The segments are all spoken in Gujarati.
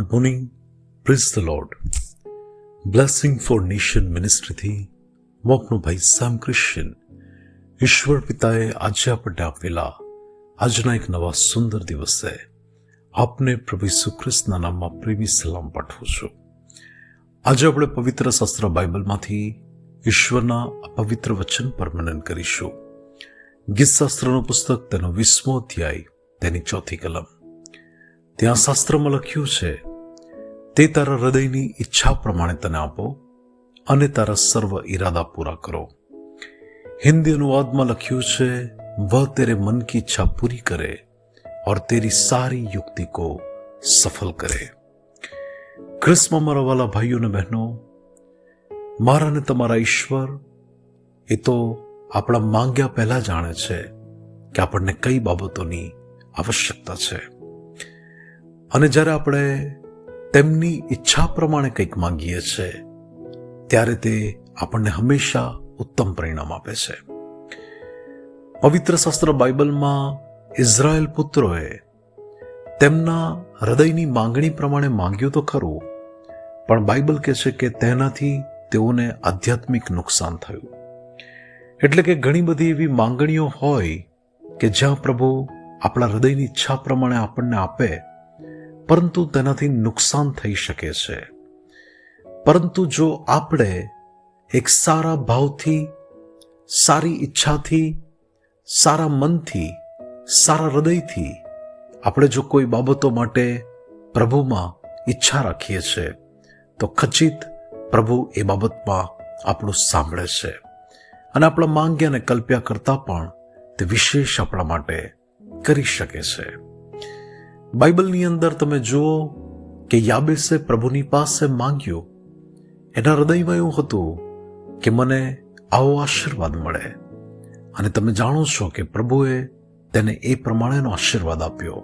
Good morning prince the lord blessing for nation મિનિસ્ટ્રીથી મોકનો ભાઈ સામ ક્રિશ્ચિયન ઈશ્વર પિતાએ આજે આપણને આપેલા આજના એક નવા સુંદર દિવસે આપને પ્રભુ ઈસુ નામમાં પ્રેમી સલામ પાઠવું છું આજે આપણે પવિત્ર શાસ્ત્ર બાઇબલમાંથી ઈશ્વરના અપવિત્ર પવિત્ર વચન પર મનન કરીશું ગીત શાસ્ત્રનું પુસ્તક તેનો વીસમો અધ્યાય તેની ચોથી કલમ ત્યાં શાસ્ત્રમાં લખ્યું છે તે તારા હૃદયની ઈચ્છા પ્રમાણે તને આપો અને તારા સર્વ ઈરાદા પૂરા કરો હિન્દી અનુવાદમાં લખ્યું છે વહ તેરે મન કી ઈચ્છા પૂરી કરે और तेरी सारी युक्ति को सफल करे ક્રિસ્મા મારા વાલા ભાઈઓ અને બહેનો મારા ને તમારા ઈશ્વર એ તો આપણા માંગ્યા પહેલા જાણે છે કે આપણને કઈ બાબતોની આવશ્યકતા છે અને જ્યારે આપણે તેમની ઈચ્છા પ્રમાણે કંઈક માંગીએ છીએ ત્યારે તે આપણને હંમેશા ઉત્તમ પરિણામ આપે છે. પવિત્ર શાસ્ત્ર બાઇબલમાં ઇઝરાયલ પુત્રોએ તેમના હૃદયની માંગણી પ્રમાણે માંગ્યું તો ખરું, પણ બાઇબલ કહે છે કે તેનાથી તેઓને આધ્યાત્મિક નુકસાન થયું. એટલે કે ઘણી બધી એવી માંગણીઓ હોય કે જ્યાં પ્રભુ આપણા હૃદયની ઈચ્છા પ્રમાણે આપણને આપે પરંતુ તેનાથી નુકસાન થઈ શકે છે. પરંતુ જો આપણે એક સારા ભાવથી, સારી ઈચ્છાથી, સારા મનથી, સારા હૃદયથી આપણે જો કોઈ બાબતો માટે પ્રભુમાં ઈચ્છા રાખીએ છીએ તો ખચિત પ્રભુ એ બાબતમાં આપણું સાંભળે છે. અને આપણા માંગ્યા અને કલ્પ્યા કરતાં પણ તે વિશેષ આપણા માટે કરી શકે છે. બાઇબલની અંદર તમે જુઓ કે યાબેસે પ્રભુની પાસે માંગ્યું. એના હૃદયમાં એવું હતું કે મને આવો આશીર્વાદ મળે. અને તમે જાણો છો કે પ્રભુએ તેને એ પ્રમાણેનો આશીર્વાદ આપ્યો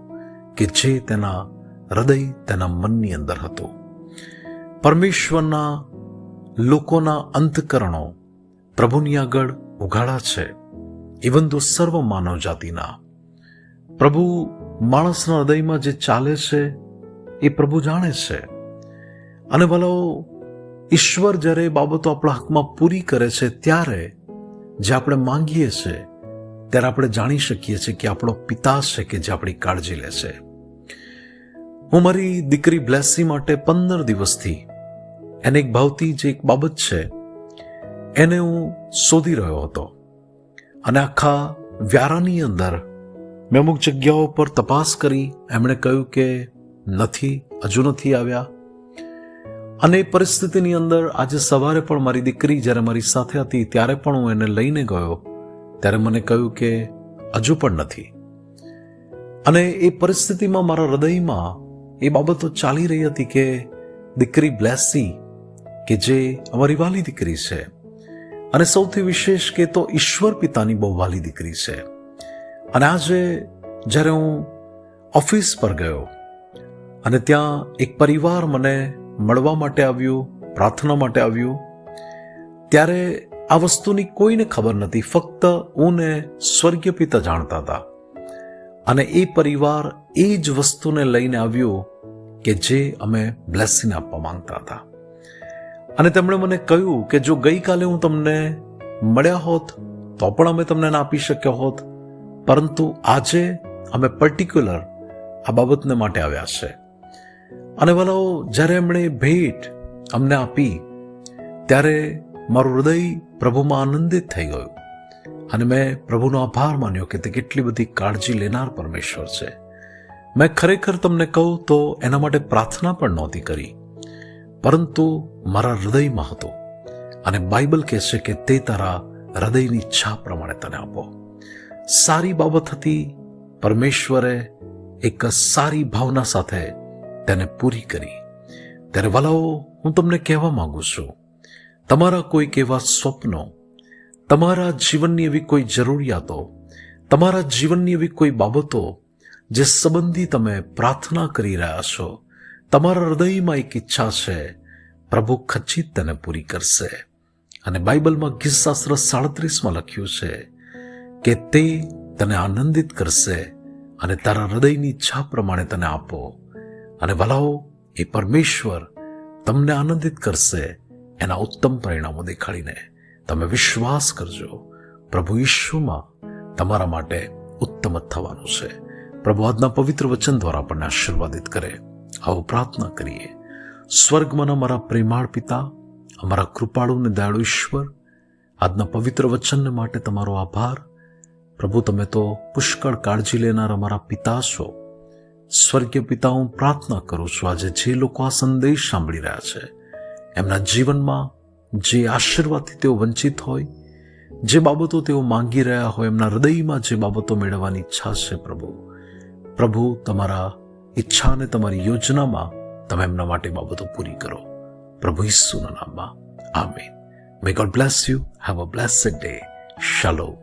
કે જે તેના હૃદય તેના મનની અંદર હતું. પરમેશ્વરના લોકોના અંતકરણો પ્રભુની આગળ ઉઘાડા છે. ઇવન તો સર્વ માનવ જાતિના પ્રભુ માણસના હૃદયમાં જે ચાલે છે, એ પ્રભુ જાણે છે. અને ભલો, ઈશ્વર જ્યારે બાબતો આપણા હકમાં પૂરી કરે છે, ત્યારે જે આપણે માંગીએ છીએ ત્યારે આપણે જાણી શકીએ છીએ કે આપણો પિતા છે કે જે આપણી કાળજી લે છે. હું મારી દીકરી બ્લેસી માટે પંદર દિવસથી એને એક ભાવતી જે એક બાબત છે, એને હું શોધી રહ્યો હતો. અને આખા વ્યારાની અંદર મેં અમુક જગ્યાઓ પર તપાસ કરી એમણે કહ્યું કે નથી, હજુ નથી આવ્યા. અને એ પરિસ્થિતિની અંદર આજે સવારે પણ મારી દીકરી જ્યારે મારી સાથે હતી, ત્યારે પણ હું એને લઈને ગયો. ત્યારે મને કહ્યું કે હજુ પણ નથી. અને એ પરિસ્થિતિમાં મારા હૃદયમાં એ બાબતો ચાલી રહી હતી કે દીકરી બ્લેસી, કે જે અમારી વાલી દીકરી છે. અને સૌથી વિશેષ કે તો ઈશ્વર પિતાની બહુ વાલી દીકરી છે. અને આજે જ્યારે હું ઓફિસ પર ગયો અને ત્યાં એક પરિવાર મને મળવા માટે આવ્યું, પ્રાર્થના માટે આવ્યું, ત્યારે આ વસ્તુની કોઈને ખબર નથી ફક્ત હું ને સ્વર્ગીય પિતા જાણતા હતા. અને એ પરિવાર એ જ વસ્તુને લઈને આવ્યો કે જે અમે બ્લેસિંગ આપવા માંગતા હતા. અને તેમણે મને કહ્યું કે જો ગઈકાલે હું તમને મળ્યા હોત, તો પણ અમે તમને ના આપી શક્યા હોત. પરંતુ આજે અમે પર્ટિક્યુલર આ બાબતને માટે આવ્યા છે. અને ભલો જ્યારે એમણે ભેટ અમને આપી, ત્યારે મારું હૃદય પ્રભુમાં આનંદિત થઈ ગયું. અને મેં પ્રભુનો આભાર માન્યો કે તે કેટલી બધી કાળજી લેનાર પરમેશ્વર છે. મેં ખરેખર તમને કહું તો એના માટે પ્રાર્થના પણ નહોતી કરી. પરંતુ મારા હૃદયમાં હતો. અને બાઇબલ કહેશે કે તે તારા હૃદયની ઈચ્છા પ્રમાણે તને આપો. સારી બાબત હતી, પરમેશ્વરે એક સારી ભાવના સાથે તેને પૂરી કરી. ત્યારે વાલાઓ, હું તમને કહેવા માંગુ છું, તમારા કોઈક એવા સ્વપ્નો, તમારા જીવનની એવી કોઈ જરૂરિયાતો, તમારા જીવનની એવી કોઈ બાબતો જે સંબંધી તમે પ્રાર્થના કરી રહ્યા છો, તમારા હૃદયમાં એક ઈચ્છા છે, પ્રભુ ખચિત તેને પૂરી કરશે. અને બાઇબલમાં ગીતશાસ્ત્ર સાડત્રીસમાં લખ્યું છે કે તે તને આનંદિત કરશે અને તારા હૃદયની ઈચ્છા પ્રમાણે તને આપો. અને ભલાઓ, એ પરમેશ્વર તમને આનંદિત કરશે એના ઉત્તમ પરિણામો દેખાડીને. તમે વિશ્વાસ કરજો. પ્રભુ ઈશ્વમાં તમારા માટે ઉત્તમ જ થવાનું છે. પ્રભુ આજના પવિત્ર વચન દ્વારા આપણને આશીર્વાદિત કરે. આવો પ્રાર્થના કરીએ. સ્વર્ગમાં અમારા પ્રેમાળ પિતા, અમારા કૃપાળુ ને દયાળુ ઈશ્વર, આજના પવિત્ર વચનને માટે તમારો આભાર. પ્રભુ, તમે તો પુષ્કળ કાળજી લેનાર અમારા પિતા છો. સ્વર્ગીય પિતા હું પ્રાર્થના કરું છું, આજે જે લોકો આ સંદેશ સાંભળી રહ્યા છે, એમના જીવનમાં જે આશીર્વાદથી તેઓ વંચિત હોય, જે બાબતો તેઓ માંગી રહ્યા હોય, એમના હૃદયમાં જે બાબતો મેળવવાની ઈચ્છા છે પ્રભુ. પ્રભુ, તમારા ઈચ્છા અને તમારી યોજનામાં તમે એમના માટે બાબતો પૂરી કરો. પ્રભુ ઈસુના નામમાં. Amen. May God bless you have a blessed day શાલો